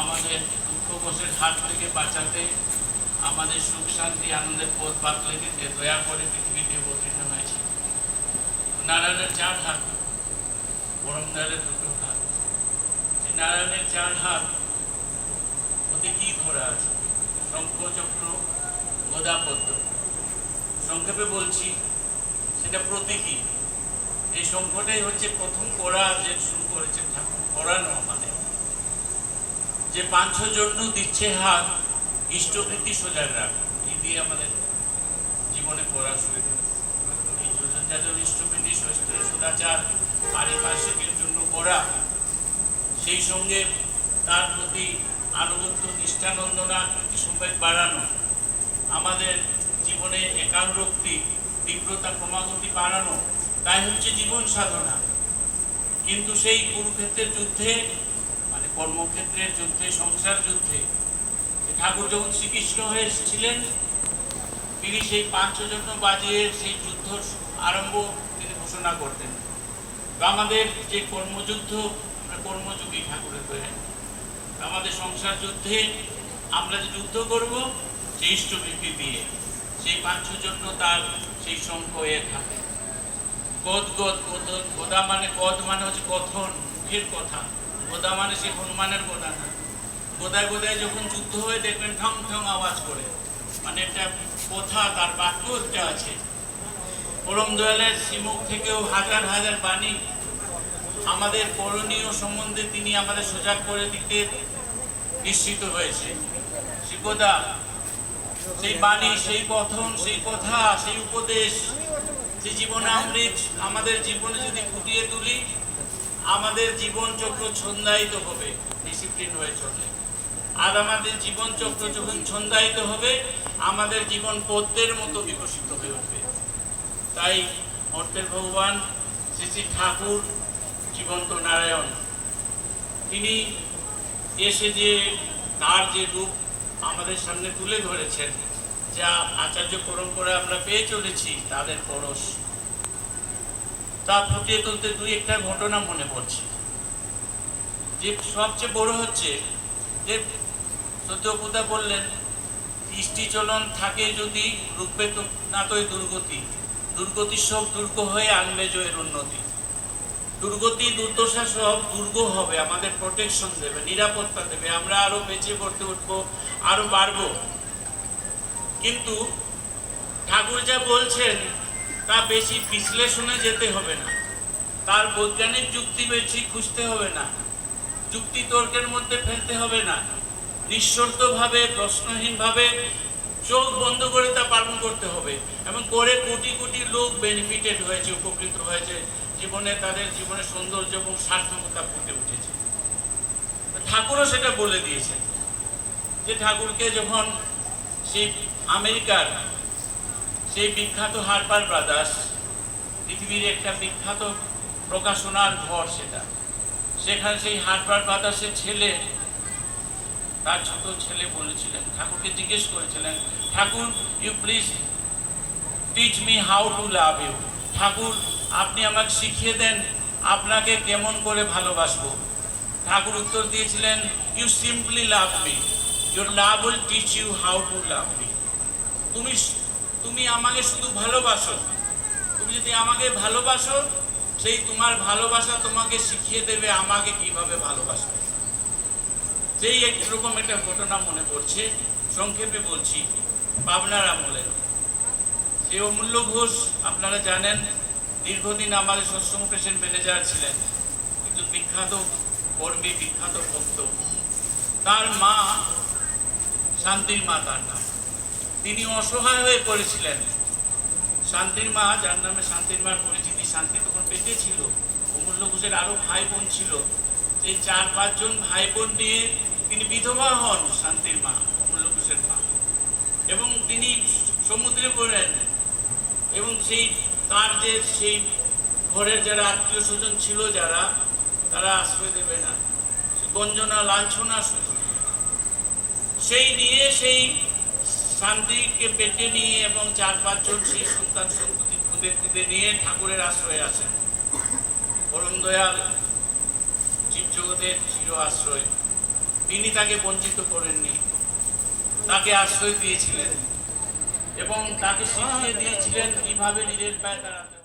আমাদের দুঃখ কষ্টের হাত থেকে বাঁচাতে, আমাদের সুখ, শান্তি, আনন্দের পথ বাতলে দিতে দয়া করে পৃথিবীতে অবতীর্ণ হয়েছে। নারায়ণের চার হাত পরম দয়ালের দুটো হাত। সেই নারায়ণের চার হাত, ওতে কি ধরা আছে? শঙ্খ চক্র গদা পদ্ম সংক্ষেপে বলছি, সেটা প্রতীকী। এই শঙ্খটাই হচ্ছে প্রথম পড়া যে শুরু করেছেন ঠাকুর পড়ানো আমাদের যে পাঁচ জন্য দিচ্ছে হাত ইষ্টভীতি সোজার রাখ। এই দিয়ে আমাদের জীবনে পড়া শুরু এই যোজন সস্ত্র সদাচার পারিপার্শ্বিকের জন্য পড়া। সেই সঙ্গে তার প্রতি আনুগত্য, নিষ্ঠানন্দনা সম্ভব বাড়ানো। আমাদের জীবনে একাগ্রক্তি, তীব্রতা, ক্রমাগতি বাড়ানো, তাই হচ্ছে জীবন সাধনা। কিন্তু সেই কুরুক্ষেত্রের যুদ্ধে কর্মক্ষেত্রের যুদ্ধে, সংসার যুদ্ধে। ঠাকুর যখন শ্রীকৃষ্ণ হয়েছিলেন তিনি সেই পাঞ্চজন্য বাজিয়ে সেই যুদ্ধ আরম্ভ তিনি ঘোষণা করতেন। আমাদের যে কর্মযুদ্ধ কর্মযুগী ঠাকুরের দয়া আমাদের সংসার যুদ্ধে আমরা যে যুদ্ধ করব, সেই ইষ্টবৃত্তি দিয়ে সেই পাঁচ জন্য তার সেই শঙ্খ এর হাতে। গদ গদ গদ গদা মানে গদ মানে হচ্ছে কথন মুখের কথা। গোদা মানে সে হনুমানের গোদা না। গোদায় গোদায় যখন যুদ্ধ হয়ে, দেখবেন ঠং ঠং আওয়াজ করে। মানে একটা কথা তার বাক্য একটা আছে। পরম দয়ালের শ্রীমুখ থেকেও হাজার হাজার বাণী আমাদের করণীয় সম্বন্ধে তিনি আমাদের সজাগ করে দিতে নিশ্চিত হয়েছে। শিবদা সেই বাণী, সেই কথন, সেই কথা, সেই উপদেশ, সেই জীবনে অমৃত আমাদের জীবনে যদি ফুটিয়ে তুলি আমাদের জীবন চক্র ছন্দায়িত হবে ডিসিপ্লিন হয়ে চললে। আর আমাদের জীবন চক্র যখন ছন্দায়িত হবে, আমাদের জীবন পদ্মের মতো বিকশিত হয়ে উঠবে। তাই অর্থের ভগবান শ্রী শ্রী ঠাকুর জীবন্ত নারায়ণ, তিনি এসে যে তার যে রূপ আমাদের সামনে তুলে ধরেছেন, যা আচার্য পরম্পরা আমরা পেয়ে চলেছি, তাদের পরশ। তা ফুটিয়ে তুলতে দুই একটা ঘটনা মনে পড়ছে। যে সবচেয়ে বড় হচ্ছে যে সত্যপদা বললেন দৃষ্টি চলন থাকে যদি রূপে তো না তোই দুর্গতি। দুর্গতি সব দুর্গ হয়ে আনবে জয়ের উন্নতি। দুর্গতি, দুর্দশা সব দুর্গ হবে, আমাদের প্রোটেকশন দেবে, নিরাপত্তা দেবে, আমরা আরও বেঁচে পড়তে উঠবো, আরও বাড়বো। কিন্তু ঠাকুর যা বলছেন তা বেশি বিশ্লেষণে যেতে হবে না। তার বৈজ্ঞানিক যুক্তি বেশি খুঁজতে হবে না। যুক্তি তর্কের মধ্যে ফেলতে হবে না। নিঃশর্তভাবে, প্রশ্নহীনভাবে চোখ বন্ধ করে তা পালন করতে হবে এবং করে কোটি কোটি লোক বেনিফিটেড হয়েছে, উপকৃত হয়েছে। জীবনে তাদের জীবনে সৌন্দর্য এবং সার্থকতা ফুটে উঠেছে। ঠাকুরও সেটা বলে দিয়েছেন যে ঠাকুরকে যখন সেই আমেরিকার সেই বিখ্যাত হারপার ব্রাদার্স, পৃথিবীর একটা বিখ্যাত প্রকাশনার ঘর সেটা। সেখানে সেই হারপার ব্রাদার্সের ছেলে, তার ছোট ছেলে বলেছিলেন, ঠাকুরকে জিজ্ঞেস করেছিলেন, Thakur you please teach me how to love you Thakur, আপনি আমাকে শিখিয়ে দেন, আপনাকে কেমন করে ভালোবাসবো। ঠাকুর উত্তর দিয়েছিলেন you simply love me your love will teach you how to love me তুমি তুমি আমাকে শুধু ভালোবাসো। তুমি যদি আমাকে ভালোবাসো, সেই তোমার ভালোবাসা তোমাকে শিখিয়ে দেবে আমাকে কীভাবে ভালোবাসবে। সেই একরকম একটা ঘটনা মনে পড়ছে, সংক্ষেপে বলছি, পাবনার আমলের সেই অমূল্য ঘোষ, আপনারা জানেন, দীর্ঘদিন আমাদের সৎসঙ্গ পেশেন্ট ম্যানেজার ছিলেন। কিন্তু বিখ্যাত কর্মী, বিখ্যাত ভক্ত। তার মা, শান্তির মা তার নাম। তিনি অসহায় হয়ে পড়েছিলেন। শান্তির মা, যার নামে শান্তির মার পরিচিতি শান্তি তখন পেটে ছিল অমূল্য ঘোষের আরও ভাই বোন ছিল। এই চার পাঁচজন ভাই বোন নিয়ে তিনি বিধবা হন শান্তির মা, অমূল্য ঘোষের মা। এবং তিনি সমুদ্রে পড়েন। এবং সেই তার যে সেই ঘরের যারা আত্মীয় স্বজন ছিল যারা, তারা আশ্রয় দেবে না। গঞ্জনা, লাঞ্ছনা শুধু। সেই নিয়ে সেই শান্তিকে পেটে নিয়ে এবং চার পাঁচজন সেই সন্তান সন্ততি খুদে খুদে নিয়ে ঠাকুরের আশ্রয়ে আছেন পরম দয়াল জীব জগতের চির আশ্রয়। তিনি তাকে বঞ্চিত করেননি। তাকে আশ্রয় দিয়েছিলেন এবং তাকে শিখিয়ে দিয়েছিলেন কীভাবে নিজের পায়ে দাঁড়াতে